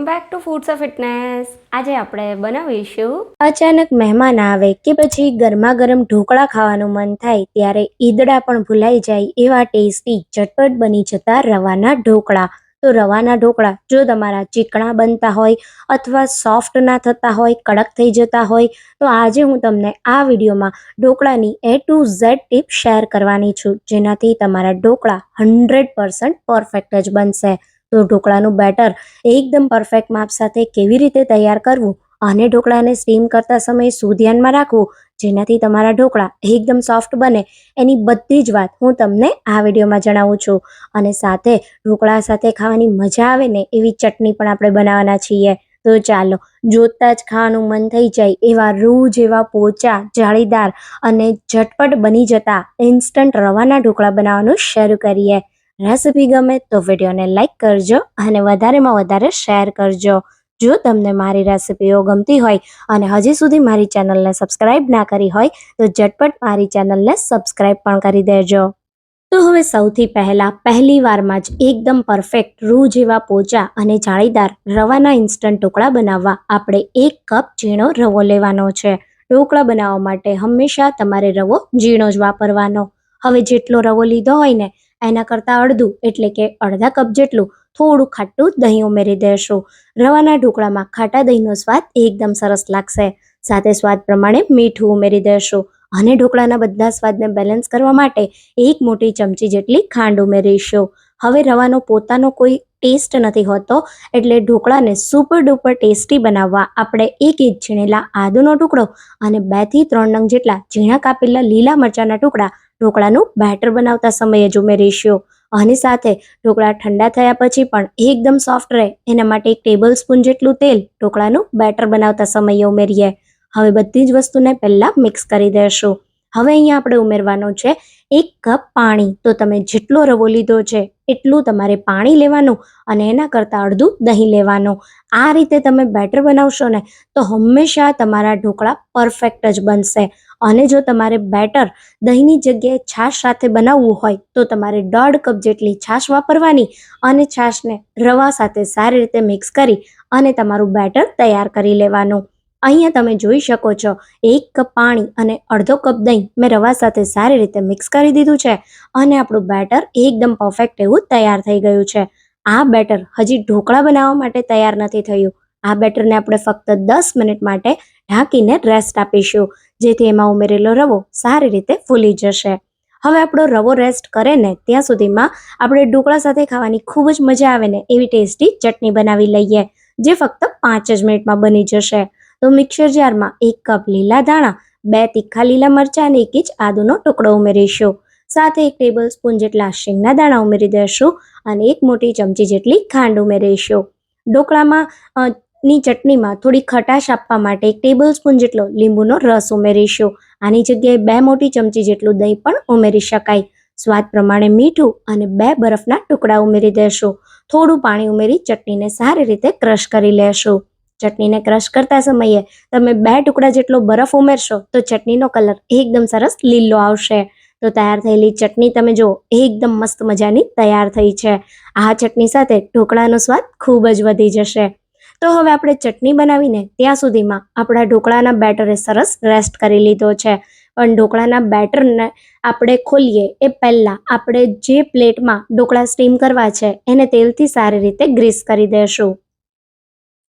Back to foods of fitness આજે આપણે બનાવીશું અચાનક મહેમાન આવે કે પછી ગરમા ગરમ ઢોકળા ખાવાનું મન થાય ત્યારે ઈદડા પણ ભૂલાઈ જાય એવા ટેસ્ટી ચટપટ બની જતા રવાના ઢોકળા. તો રવાના ઢોકળા જો તમારા ચીકણા બનતા હોય અથવા સોફ્ટ ના થતા હોય, કડક થઈ જતા હોય, તો આજે હું તમને આ વિડીયોમાં ઢોકળાની A to Z tip share કરવાની છું જેનાથી તમારા ઢોકળા હંડ્રેડ પર્સન્ટ પરફેક્ટ જ બનશે. તો ઢોકળાનું બેટર એકદમ પરફેક્ટ માપ સાથે કેવી રીતે તૈયાર કરવું અને ઢોકળાને સ્ટીમ કરતા સમયે શું ધ્યાનમાં રાખવું જેનાથી તમારા ઢોકળા એકદમ સોફ્ટ બને એની બધી જ વાત હું તમને આ વિડીયોમાં જણાવું છું. અને સાથે ઢોકળા સાથે ખાવાની મજા આવે ને એવી ચટણી પણ આપણે બનાવવાના છીએ. તો ચાલો જોતા જ ખાવાનું મન થઈ જાય એવા રૂ જેવા પોચા, જાળીદાર અને ઝટપટ બની જતા ઇન્સ્ટન્ટ રવાના ઢોકળા બનાવવાનું શરૂ કરીએ. રેસિપી ગમે તો વિડીયોને લાઇક કરજો અને વધારેમાં વધારે શેર કરજો. જો તમને મારી રેસિપીઓ ગમતી હોય અને હજી સુધી મારી ચેનલને સબસ્ક્રાઇબ ના કરી હોય, તો ઝટપટ મારી ચેનલને સબસ્ક્રાઇબ પણ કરી દેજો. તો હવે સૌથી પહેલાં, પહેલી વારમાં જ એકદમ પરફેક્ટ રૂ જેવા પોચા અને જાળીદાર રવાના ઇન્સ્ટન્ટ ઢોકળા બનાવવા આપણે એક કપ ઝીણો રવો લેવાનો છે. ઢોકળા બનાવવા માટે હંમેશા તમારે રવો ઝીણો જ વાપરવાનો. હવે જેટલો રવો લીધો હોય ને એના કરતાં અડધું, એટલે કે અડધા કપ જેટલું થોડું ખાટું દહીં ઉમેરી દેશું. રવાના ઢોકળામાં ખાટા દહીંનો સ્વાદ એકદમ સરસ લાગશે. સાથે સ્વાદ પ્રમાણે મીઠું ઉમેરી દેશું અને ઢોકળાના બધા સ્વાદને બેલેન્સ કરવા માટે એક મોટી ચમચી જેટલી ખાંડ ઉમેરીશું. હવે રવાનો પોતાનો કોઈ ટેસ્ટ નથી હોતો, એટલે ઢોકળાને સુપર ડુપર ટેસ્ટી બનાવવા આપણે એક ઇંચ છીણેલા આદુનો ટુકડો અને બેથી ત્રણ નંગ જેટલા ઝીણા કાપેલા લીલા મરચાંના ટુકડા ઢોકળાનું બેટર બનાવતા સમયે જ ઉમેરીશું. અને સાથે ઢોકળા ઠંડા થયા પછી પણ એકદમ સોફ્ટ રહે. એના માટે એક ટેબલ સ્પૂન જેટલું તેલ ઢોકળાનું બેટર બનાવતા સમયે ઉમેરીએ. હવે બધી જ વસ્તુને પહેલાં મિક્સ કરી દેશું. હવે અહીંયા આપણે ઉમેરવાનું છે એક કપ પાણી. તો તમે જેટલો રવો લીધો છે એટલું તમારે પાણી લેવાનું અને એના કરતાં અડધું દહીં લેવાનું. આ રીતે તમે બેટર બનાવશો ને તો હંમેશા તમારા ઢોકળા પરફેક્ટ જ બનશે. અને જો તમારે બેટર દહીંની જગ્યાએ છાશ સાથે બનાવવું હોય તો તમારે દોઢ કપ જેટલી છાશ વાપરવાની અને છાશને રવા સાથે સારી રીતે મિક્સ કરી અને તમારું બેટર તૈયાર કરી લેવાનું. અહીંયા તમે જોઈ શકો છો, એક કપ પાણી અને અડધો કપ દહીં મેં રવા સાથે સારી રીતે મિક્સ કરી દીધું છે અને આપણું બેટર એકદમ પરફેક્ટ એવું તૈયાર થઈ ગયું છે. આ બેટર હજી ઢોકળા બનાવવા માટે તૈયાર નથી થયું. આ બેટરને આપણે ફક્ત દસ મિનિટ માટે ઢાંકીને રેસ્ટ આપીશું, જેથી એમાં ઉમેરેલો રવો સારી રીતે ફૂલી જશે. હવે આપણો રવો રેસ્ટ કરે ને ત્યાં સુધીમાં આપણે ઢોકળા સાથે ખાવાની ખૂબ જ મજા આવે ને એવી ટેસ્ટી ચટણી બનાવી લઈએ, જે ફક્ત પાંચ જ મિનિટમાં બની જશે. તો મિક્સર જારમાં એક કપ લીલા ધાણા, બે તીખા લીલા મરચાં અને એક ઇંચ આદુનો ટુકડો ઉમેરીશું. સાથે એક ટેબલ સ્પૂન જેટલા શેંગના દાણા ઉમેરી દઈશું અને એક મોટી ચમચી જેટલી ખાંડ ઉમેરીશું. ઢોકળામાં ની ચટણીમાં થોડી ખટાશ આપવા માટે એક ટેબલ સ્પૂન જેટલો લીંબુનો રસ ઉમેરીશું. આની જગ્યાએ બે મોટી ચમચી જેટલું દહીં પણ ઉમેરી શકાય. સ્વાદ પ્રમાણે મીઠું અને બે બરફના ટુકડા ઉમેરી દેશું. થોડું પાણી ઉમેરી ચટણીને સારી રીતે ક્રશ કરી લેશું. ચટણીને ક્રશ કરતા સમયે તમે બે ટુકડા જેટલો બરફ ઉમેરશો તો ચટણીનો કલર એકદમ સરસ લીલો આવશે. તો તૈયાર થયેલી ચટણી તમે જુઓ, એકદમ મસ્ત મજાની તૈયાર થઈ છે. આ ચટણી સાથે ઢોકળાનો સ્વાદ ખૂબ જ વધી જશે. તો હવે આપણે ચટણી બનાવીને ત્યાં સુધીમાં આપણા ઢોકળાના બેટરે સરસ રેસ્ટ કરી લીધો છે. પણ ઢોકળાના બેટરને આપણે ખોલીએ એ પહેલાં આપણે જે પ્લેટમાં ઢોકળા સ્ટીમ કરવા છે એને તેલથી સારી રીતે ગ્રીસ કરી દેશું.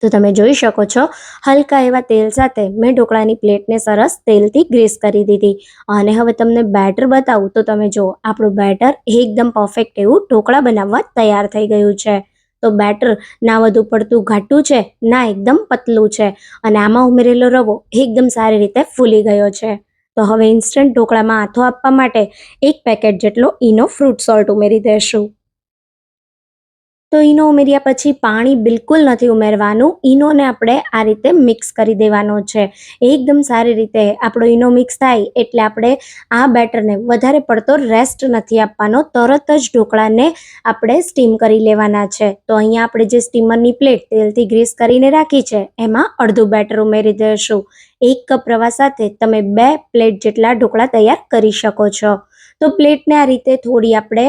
તો તમે જોઈ શકો છો, હલકા એવા તેલ સાથે મેં ઢોકળાની પ્લેટને સરસ તેલથી ગ્રીસ કરી દીધી. અને હવે તમને બેટર બતાવું તો તમે જુઓ, આપણું બેટર એકદમ પરફેક્ટ એવું ઢોકળા બનાવવા તૈયાર થઈ ગયું છે. તો બેટર ના વધુ પડતું ઘાટું છે, ના એકદમ પતલું છે અને આમાં ઉમેરેલો રવો એકદમ સારી રીતે ફૂલી ગયો છે. તો હવે ઇન્સ્ટન્ટ ઢોકળામાં આથો આપવા માટે એક પેકેટ જેટલો ઈનો ફ્રૂટ સોલ્ટ ઉમેરી દેશું. તો ઈનો ઉમેર્યા પછી પાણી બિલકુલ નથી ઉમેરવાનું. ઈનોને આપણે આ રીતે મિક્સ કરી દેવાનો છે. એકદમ સારી રીતે આપણો ઈનો મિક્સ થાય એટલે આપણે આ બેટરને વધારે પડતો રેસ્ટ નથી આપવાનો. તરત જ ઢોકળાને આપણે સ્ટીમ કરી લેવાના છે. તો અહીંયા આપણે જે સ્ટીમરની પ્લેટ તેલથી ગ્રીસ કરીને રાખી છે, એમાં અડધું બેટર ઉમેરી દઈશું. એક કપ રવા સાથે તમે બે પ્લેટ જેટલા ઢોકળા તૈયાર કરી શકો છો. તો પ્લેટને આ રીતે થોડી આપણે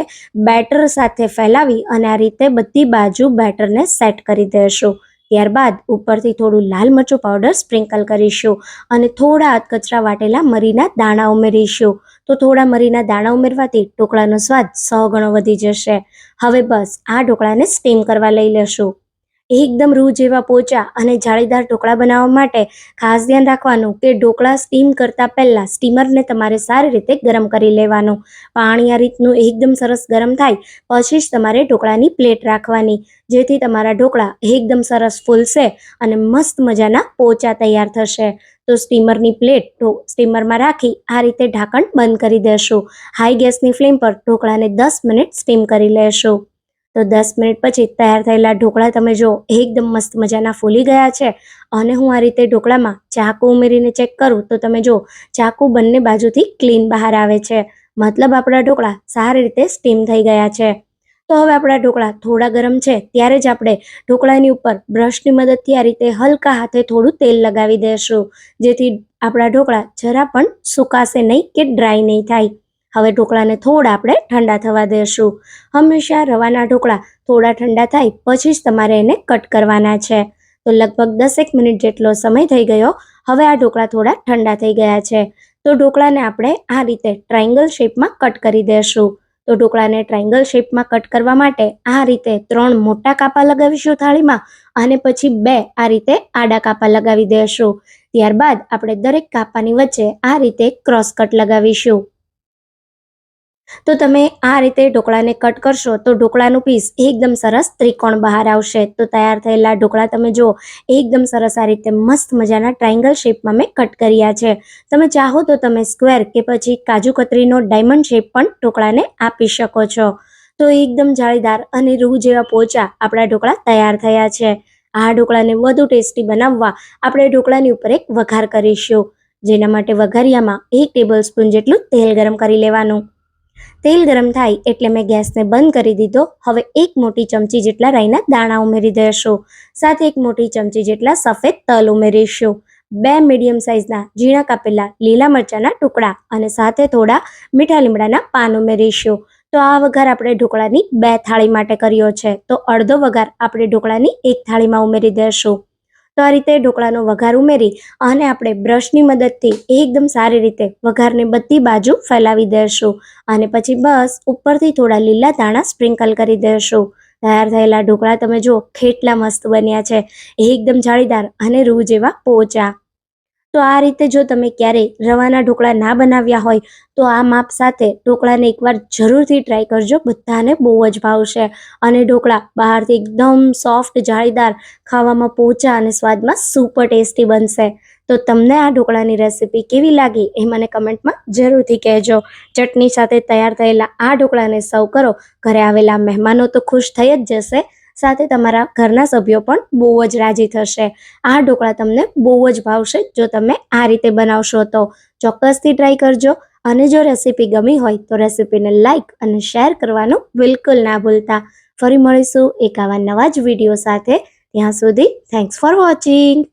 બેટર સાથે ફેલાવી અને આ રીતે બધી બાજુ બેટરને સેટ કરી દઈશું ત્યારબાદ ઉપરથી થોડું લાલ મરચું પાવડર સ્પ્રિંકલ કરીશું અને થોડા અધકચરા વાટેલા મરીના દાણા ઉમેરીશું. તો થોડા મરીના દાણા ઉમેરવાથી ઢોકળાનો સ્વાદ સો ગણો વધી જશે. હવે બસ આ ઢોકળાને સ્ટીમ કરવા લઈ લેશું. એકદમ રૂ જેવા પોચા અને જાળીદાર ઢોકળા બનાવવા માટે ખાસ ધ્યાન રાખવાનું કે ઢોકળા સ્ટીમ કરતાં પહેલાં સ્ટીમરને તમારે સારી રીતે ગરમ કરી લેવાનું. પાણી આ રીતનું એકદમ સરસ ગરમ થાય, પછી જ તમારે ઢોકળાની પ્લેટ રાખવાની. જેથી તમારા ઢોકળા એકદમ સરસ ફૂલશે અને મસ્ત મજાના પોચા તૈયાર થશે. તો સ્ટીમરની પ્લેટ સ્ટીમરમાં રાખી આ રીતે ઢાંકણ બંધ કરી દેશું. હાઈ ગેસની ફ્લેમ પર ઢોકળાને દસ મિનિટ સ્ટીમ કરી લેશું. તો દસ મિનિટ પછી તૈયાર થયેલા ઢોકળા તમે જો એકદમ મસ્ત મજાના ફૂલી ગયા છે અને હું આ રીતે ઢોકળામાં ચાકુ ઉમેરીને ચેક કરું તો તમે જો ચાકુ બંને બાજુથી ક્લીન બહાર આવે છે. મતલબ આપણા ઢોકળા સારી રીતે સ્ટીમ થઈ ગયા છે. તો હવે આપણા ઢોકળા થોડા ગરમ છે ત્યારે જ આપણે ઢોકળાની ઉપર બ્રશની મદદથી આ રીતે હલકા હાથે થોડું તેલ લગાવી દેશું જેથી આપણા ઢોકળા જરા પણ સુકાશે નહીં કે ડ્રાય નહીં થાય. હવે ઢોકળાને થોડા આપણે ઠંડા થવા દેશું. હંમેશા રવાના ઢોકળા થોડા ઠંડા થાય પછી જ તમારે એને કટ કરવાના છે. તો લગભગ દસેક મિનિટ જેટલો સમય થઈ ગયો, હવે આ ઢોકળા થોડા ઠંડા થઈ ગયા છે. તો ઢોકળાને આપણે આ રીતે ટ્રાયંગલ શેપમાં કટ કરી દેશું. તો ઢોકળાને ટ્રાયંગલ શેપમાં કટ કરવા માટે આ રીતે ત્રણ મોટા કાપા લગાવીશું થાળીમાં અને પછી બે આ રીતે આડા કાપા લગાવી દેશું. ત્યારબાદ આપણે દરેક કાપાની વચ્ચે આ રીતે ક્રોસ કટ લગાવીશું. તો તમે આ રીતે ઢોકળાને કટ કરશો તો ઢોકળાનું પીસ એકદમ સરસ ત્રિકોણ બહાર આવશે. તો તૈયાર થયેલા ઢોકળા તમે જો એકદમ સરસ આ રીતે મસ્ત મજાના ટ્રાયંગલ શેપમાં મેં કટ કર્યા છે. તમે ચાહો તો તમે સ્ક્વેર કે પછી કાજુ કતરીનો ડાયમંડ શેપ પણ ઢોકળાને આપી શકો છો. તો એકદમ જાળીદાર અને રૂ જેવા પોચા આપણા ઢોકળા તૈયાર થયા છે. આ ઢોકળાને વધુ ટેસ્ટી બનાવવા આપણે ઢોકળાની ઉપર એક વઘાર કરીશું. જેના માટે વઘારિયામાં એક ટેબલ સ્પૂન જેટલું તેલ ગરમ કરી લેવાનું. તેલ ગરમ થાય એટલે મેં ગેસને બંધ કરી દીધો. હવે એક મોટી ચમચી જેટલા રાઈના દાણા ઉમેરી દેશું. સાથે એક મોટી ચમચી જેટલા સફેદ તલ ઉમેરીશું. બે મીડિયમ સાઇઝના ઝીણા કાપેલા લીલા મરચાના ટુકડા અને સાથે થોડા મીઠા લીમડાના પાન ઉમેરીશું. તો આ વઘાર આપણે ઢોકળાની બે થાળી માટે કર્યો છે. તો અડધો વઘાર આપણે ઢોકળાની એક થાળીમાં ઉમેરી દઈશું તો આ રીતે ઢોકળાનો વઘાર ઉમેરી અને આપણે બ્રશની મદદથી એકદમ સારી રીતે વઘારને બધી બાજુ ફેલાવી દઈશું અને પછી બસ ઉપરથી થોડા લીલા દાણા સ્પ્રિંકલ કરી દેશું. તૈયાર થયેલા ઢોકળા તમે જુઓ, કેટલા મસ્ત બન્યા છે. એકદમ જાળીદાર અને રૂ જેવા પોચા. તો આ રીતે જો તમે ક્યારેય રવાના ઢોકળા ના બનાવ્યા હોય, તો આ માપ સાથે ઢોકળાને એકવાર જરૂરથી ટ્રાય કરજો. બધાને બહુ જ ભાવશે. અને ઢોકળા બહારથી એકદમ સોફ્ટ જાળીદાર, ખાવામાં પોચા અને સ્વાદમાં સુપર ટેસ્ટી બનશે. તો તમને આ ઢોકળાની રેસિપી કેવી લાગી એ મને કમેન્ટમાં જરૂરથી કહેજો. ચટણી સાથે તૈયાર થયેલા આ ઢોકળાને સર્વ કરો. ઘરે આવેલા મહેમાનો તો ખુશ થઈ જ જશે. સાથે તમારા ઘરના સભ્યો પણ બહુ જ રાજી થશે. આ ઢોકળા તમને બહુ જ ભાવશે જો તમે આ રીતે બનાવશો તો. ચોક્કસથી ટ્રાય કરજો અને જો રેસીપી ગમી હોય તો રેસીપીને લાઇક અને શેર કરવાનું બિલકુલ ના ભૂલતા. ફરી મળીશું એક આવા નવા જ વીડિયો સાથે. ત્યાં સુધી થેન્ક્સ ફોર વોચિંગ